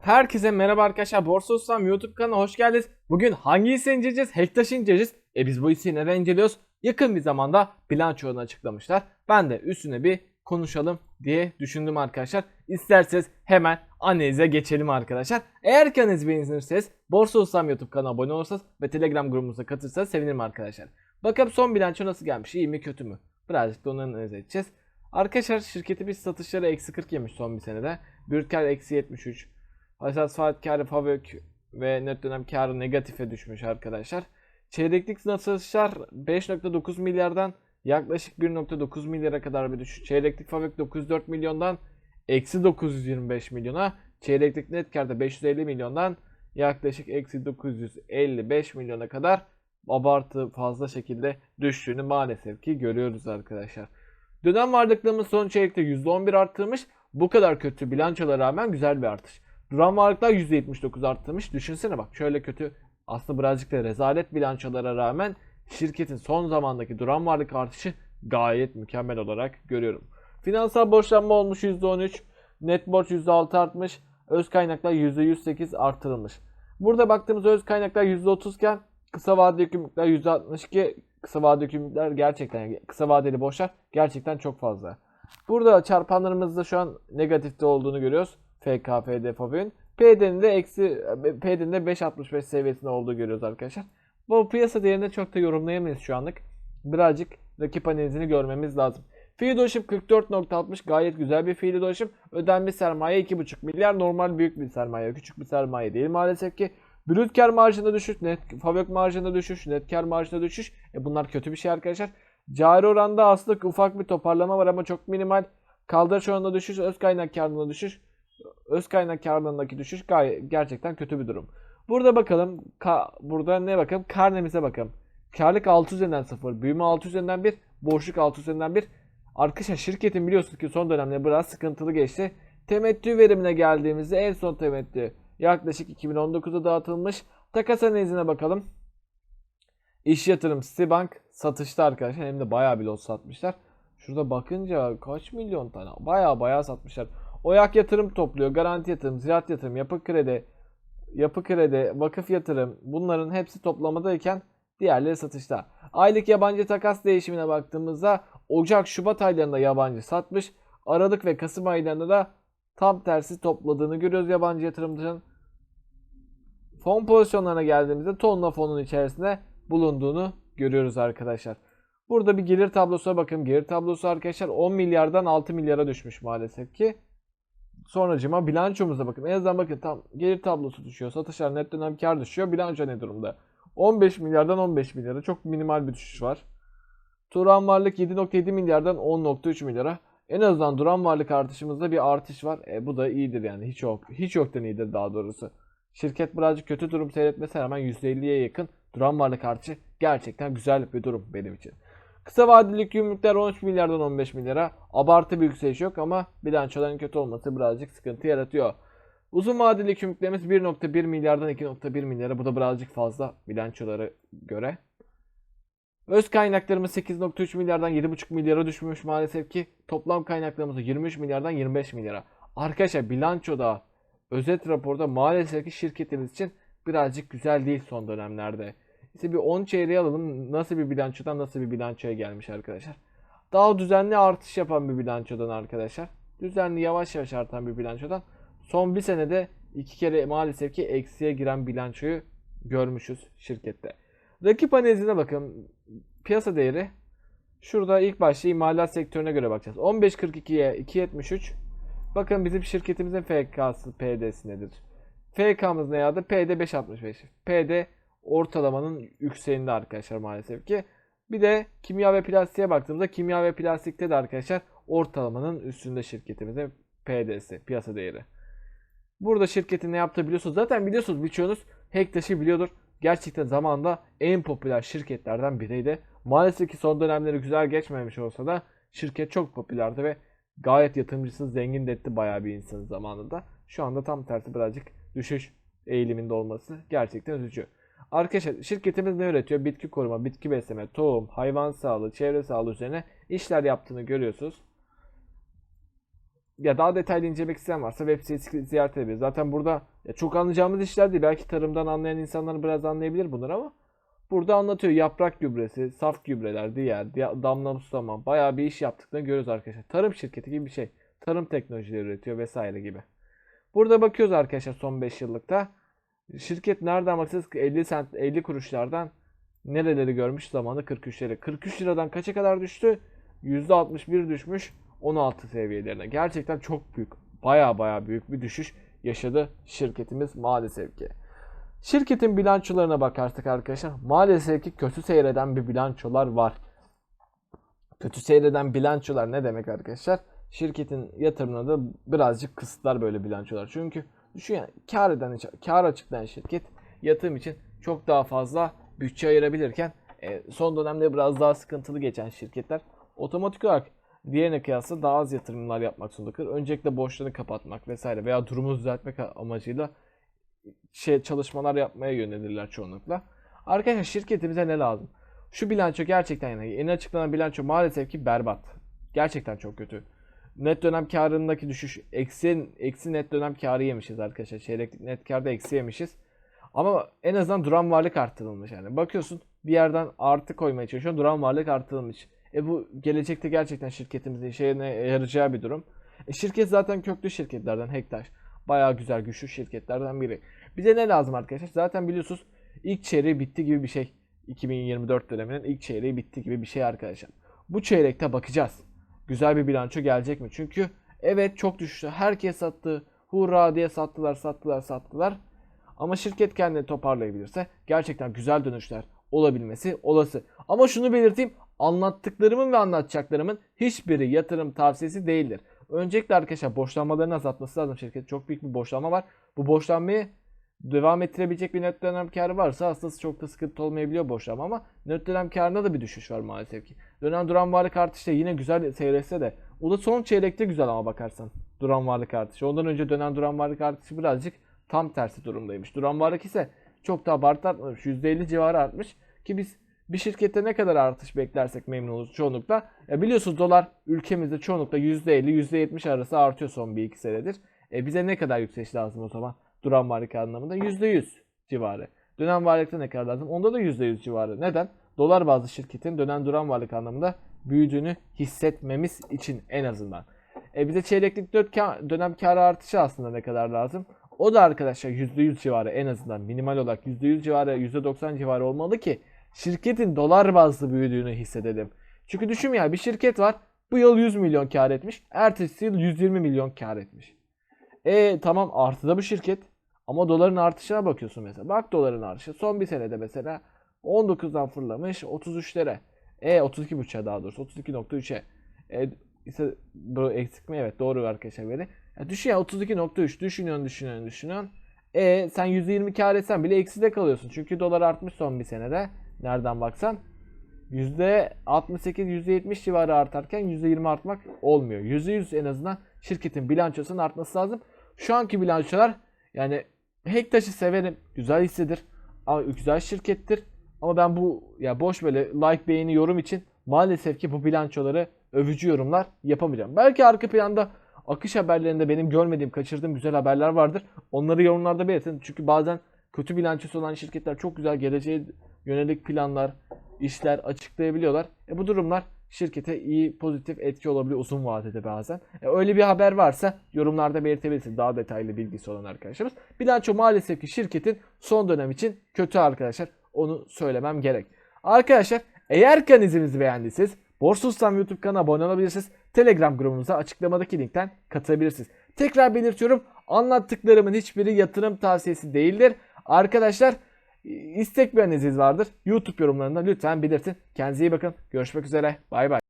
Herkese merhaba arkadaşlar. Borsa Ustam YouTube kanalına hoş geldiniz. Bugün hangi hisse inceleyeceğiz? Hektaş'ı inceleyeceğiz. E biz bu hisseyi neden inceliyoruz? Yakın bir zamanda bilançolarını açıklamışlar. Ben de üstüne bir konuşalım diye düşündüm arkadaşlar. İsterseniz hemen analize geçelim arkadaşlar. Eğer ki analizi beğenirseniz Borsa Ustam YouTube kanalına abone olursanız ve Telegram grubumuza katılırsanız sevinirim arkadaşlar. Bakalım son bilanço nasıl gelmiş? İyi mi kötü mü? Birazcık da onu analiz edeceğiz. Arkadaşlar şirketi bir satışları eksi 40 yemiş son bir senede. Brüt kar eksi 73. Esas faiz karı FAVÖK ve net dönem karı negatife düşmüş arkadaşlar. Çeyreklik satışlar 5.9 milyardan yaklaşık 1.9 milyara kadar bir düşüş. Çeyreklik FAVÖK 904 milyondan eksi 925 milyona. Çeyreklik net karda 550 milyondan yaklaşık eksi 955 milyona kadar abartı fazla şekilde düştüğünü maalesef ki görüyoruz arkadaşlar. Dönem varlıklarımız son çeyrekte %11 arttırmış. Bu kadar kötü bilançolara rağmen güzel bir artış. Duran varlıklar %79 arttırmış. Düşünsene bak şöyle kötü aslında birazcık da rezalet bilançolara rağmen şirketin son zamandaki duran varlık artışı gayet mükemmel olarak görüyorum. Finansal borçlanma olmuş %13. Net borç %6 artmış. Öz kaynaklar %108 artırılmış. Burada baktığımız öz kaynaklar %30 iken kısa vadeli yükümlülükler %62. Kısa vadeli yükümlülükler gerçekten kısa vadeli borçlar gerçekten çok fazla. Burada çarpanlarımızda şu an negatifte olduğunu görüyoruz. FK, PD, FAVÖK'ün. PD'nin de eksi PD'nin de 5.65 seviyesinde olduğu görüyoruz arkadaşlar. Bu piyasa değerini çok da yorumlayamayız şu anlık. Birazcık rakip analizini görmemiz lazım. Fiili dolaşım 44.60 gayet güzel bir fiili dolaşım. Ödenmiş sermaye 2.5 milyar normal büyük bir sermaye. Küçük bir sermaye değil maalesef ki. Brüt kar marjında düşüş, net fabrik marjında düşüş, net kar marjında düşüş. E bunlar kötü bir şey arkadaşlar. Cari oranda aslında ufak bir toparlama var ama çok minimal. Kaldırış oranında düşüş, öz kaynak karlılığında düşüş. Öz kaynak karlılığındaki düşüş gerçekten kötü bir durum. Burada bakalım, ka, burada ne bakalım? Karnemize bakalım. Karlık 6 üzerinden 0, büyüme 6 üzerinden 1, boşluk 6 üzerinden 1. Arkadaşlar şirketin biliyorsunuz ki son dönemde biraz sıkıntılı geçti. Temettü verimine geldiğimizde en son temettü yaklaşık 2019'da dağıtılmış. Takas analizine bakalım. İş yatırım Citibank satışta arkadaşlar hem de bayağı bir lot satmışlar. Şurada bakınca kaç milyon tane bayağı bayağı satmışlar. Oyak yatırım topluyor, garanti yatırım, ziraat yatırım, yapı kredi, yapı kredi, vakıf yatırım bunların hepsi toplamadayken diğerleri satışta. Aylık yabancı takas değişimine baktığımızda Ocak Şubat aylarında yabancı satmış. Aralık ve Kasım aylarında da tam tersi topladığını görüyoruz yabancı yatırımcının. Fon pozisyonlarına geldiğimizde tonla fonun içerisinde bulunduğunu görüyoruz arkadaşlar. Burada bir gelir tablosuna bakın. Gelir tablosu arkadaşlar 10 milyardan 6 milyara düşmüş maalesef ki. Sonracıma bilançomuza bakın. En azından bakın tam gelir tablosu düşüyor. Satışlar net dönem kar düşüyor. Bilanço ne durumda? 15 milyardan 15 milyara çok minimal bir düşüş var. Turan varlık 7.7 milyardan 10.3 milyara. En azından duran varlık artışımızda bir artış var. E, bu da iyidir yani. Hiç yok. Hiç yoktan iyidir daha doğrusu. Şirket birazcık kötü durum seyretmesine rağmen %50'ye yakın duran varlık artışı gerçekten güzel bir durum benim için. Kısa vadeli yükümlülükler 13 milyardan 15 milyara. Abartı bir yükseliş yok ama bilançoların kötü olması birazcık sıkıntı yaratıyor. Uzun vadeli yükümlülüklerimiz 1.1 milyardan 2.1 milyara. Bu da birazcık fazla bilançolara göre. Öz kaynaklarımız 8.3 milyardan 7.5 milyara düşmüş maalesef ki. Toplam kaynaklarımız da 23 milyardan 25 milyara. Arkadaşlar bilançoda özet raporda maalesef ki şirketimiz için birazcık güzel değil son dönemlerde. İşte bir 10 çeyreği alalım. Nasıl bir bilançodan nasıl bir bilançoya gelmiş arkadaşlar. Daha düzenli artış yapan bir bilançodan arkadaşlar. Düzenli yavaş yavaş artan bir bilançodan. Son bir senede iki kere maalesef ki eksiye giren bilançoyu görmüşüz şirkette. Rakip analizine bakın. Piyasa değeri. Şurada ilk başta imalat sektörüne göre bakacağız. 15.42'ye 2.73. Bakın bizim şirketimizin FK'sı PD'si nedir? FK'mız ne yazdı? PD 5.65. PD ortalamanın yükseğinde arkadaşlar maalesef ki. Bir de kimya ve plastiğe baktığımızda kimya ve plastikte de arkadaşlar ortalamanın üstünde şirketimizin PD'si, piyasa değeri. Burada şirketin ne yaptığı biliyorsunuz. Zaten biliyorsunuz birçoğunuz Hektaş'ı biliyordur. Gerçekten zamanında en popüler şirketlerden biriydi. Maalesef ki son dönemleri güzel geçmemiş olsa da şirket çok popülerdi ve gayet yatırımcısını zengin de etti bayağı bir insanın zamanında. Şu anda tam tersi birazcık düşüş eğiliminde olması gerçekten üzücü. Arkadaşlar şirketimiz ne üretiyor? Bitki koruma, bitki besleme, tohum, hayvan sağlığı, çevre sağlığı üzerine işler yaptığını görüyorsunuz. ya daha detaylı incelemek isteyen varsa web sitesi ziyaret edebilir. Zaten burada ya çok anlayacağımız işler değil. Belki tarımdan anlayan insanlar biraz anlayabilir bunları ama burada anlatıyor. Yaprak gübresi, saf gübreler, diğer, damla sulama bayağı bir iş yaptıklarını görüyoruz arkadaşlar. Tarım şirketi gibi bir şey. Tarım teknolojileri üretiyor vesaire gibi. Burada bakıyoruz arkadaşlar son 5 yıllıkta. Şirket nereden baksanız 50 sent 50 kuruşlardan nereleri görmüş zamanı 43 lira. 43 liradan kaça kadar düştü? %61 düşmüş 16 seviyelerine. Gerçekten çok büyük. Baya baya büyük bir düşüş yaşadı şirketimiz maalesef ki. Şirketin bilançolarına bakarsak arkadaşlar maalesef ki kötü seyreden bir bilançolar var. Kötü seyreden bilançolar ne demek arkadaşlar? Şirketin yatırımına da birazcık kısıtlar böyle bilançolar. Çünkü düşün yani kar eden, kar açıklayan şirket yatırım için çok daha fazla bütçe ayırabilirken e, son dönemde biraz daha sıkıntılı geçen şirketler otomatik olarak diğerine kıyasla daha az yatırımlar yapmak zorunda kalır. Öncelikle borçlarını kapatmak vesaire veya durumu düzeltmek amacıyla şey çalışmalar yapmaya yönelirler çoğunlukla. Arkadaşlar şirketimize ne lazım? Şu bilanço gerçekten yani yeni açıklanan bilanço maalesef ki berbat. Gerçekten çok kötü. Net dönem karındaki düşüş eksi, eksi net dönem karı yemişiz arkadaşlar. Çeyrek net karda eksi yemişiz. Ama en azından duran varlık arttırılmış yani. Bakıyorsun bir yerden artı koymaya çalışıyor. Duran varlık artırılmış. E bu gelecekte gerçekten şirketimizin işine yarayacağı bir durum. E şirket zaten köklü şirketlerden Hektaş. Bayağı güzel güçlü şirketlerden biri. Bize ne lazım arkadaşlar? Zaten biliyorsunuz ilk çeyreği bitti gibi bir şey. 2024 döneminin ilk çeyreği bitti gibi bir şey arkadaşlar. Bu çeyrekte bakacağız. Güzel bir bilanço gelecek mi? Çünkü evet çok düştü. Herkes sattı. Hurra diye sattılar, sattılar, sattılar. Ama şirket kendini toparlayabilirse gerçekten güzel dönüşler olabilmesi olası. Ama şunu belirteyim. Anlattıklarımın ve anlatacaklarımın hiçbiri yatırım tavsiyesi değildir. Öncelikle arkadaşlar borçlanmalarını azaltması lazım şirket. Çok büyük bir borçlanma var. Bu borçlanmayı devam ettirebilecek bir net dönem karı varsa aslında çok da sıkıntı olmayabiliyor borçlanma ama net dönem karında da bir düşüş var maalesef ki. Dönem duran varlık artışı yine güzel seyretse de o da son çeyrekte güzel ama bakarsan duran varlık artışı. Ondan önce dönen duran varlık artışı birazcık tam tersi durumdaymış. Duran varlık ise çok daha abartı artmamış. %50 civarı artmış ki biz bir şirkette ne kadar artış beklersek memnun oluruz çoğunlukla. Ya biliyorsunuz dolar ülkemizde çoğunlukla %50 %70 arası artıyor son bir iki senedir. E bize ne kadar yükseliş lazım o zaman? Duran varlık anlamında %100 civarı. Dönem varlıkta ne kadar lazım? Onda da %100 civarı. Neden? Dolar bazlı şirketin dönen duran varlık anlamında büyüdüğünü hissetmemiz için en azından. E bize çeyreklik 4 dönem karı artışı aslında ne kadar lazım? O da arkadaşlar %100 civarı en azından minimal olarak %100 civarı %90 civarı olmalı ki şirketin dolar bazlı büyüdüğünü hissedelim. Çünkü düşün ya bir şirket var bu yıl 100 milyon kar etmiş. Ertesi yıl 120 milyon kar etmiş. E tamam artıda bu şirket ama doların artışına bakıyorsun mesela. Bak doların artışı son bir senede mesela 19'dan fırlamış 33'lere. E 32.5'e daha doğrusu 32.3'e. E ise bu eksik mi? Evet doğru arkadaşlar veri. Ya düşün ya 32.3 düşünüyorsun düşünüyorsun düşünüyorsun. E sen %20 kar etsen bile ekside kalıyorsun. Çünkü dolar artmış son bir senede. Nereden baksan. %68 %70 civarı artarken %20 artmak olmuyor. %100 en azından şirketin bilançosunun artması lazım. Şu anki bilançolar yani Hektaş'ı severim. Güzel hissedir. Ama güzel şirkettir. Ama ben bu ya boş böyle like beğeni yorum için maalesef ki bu bilançoları övücü yorumlar yapamayacağım. Belki arka planda akış haberlerinde benim görmediğim, kaçırdığım güzel haberler vardır. Onları yorumlarda belirtin. Çünkü bazen kötü bilançosu olan şirketler çok güzel geleceğe yönelik planlar, işler açıklayabiliyorlar. E bu durumlar şirkete iyi pozitif etki olabiliyor uzun vadede bazen. E öyle bir haber varsa yorumlarda belirtebilirsiniz daha detaylı bilgisi olan arkadaşlarımız. Bilanço maalesef ki şirketin son dönem için kötü arkadaşlar. Onu söylemem gerek. Arkadaşlar eğer kanalımızı beğendiyseniz Borsa Ustam YouTube kanalına abone olabilirsiniz. Telegram grubumuza açıklamadaki linkten katılabilirsiniz. Tekrar belirtiyorum anlattıklarımın hiçbiri yatırım tavsiyesi değildir. Arkadaşlar istek bir analiz vardır. YouTube yorumlarında lütfen belirtin. Kendinize iyi bakın. Görüşmek üzere. Bay bay.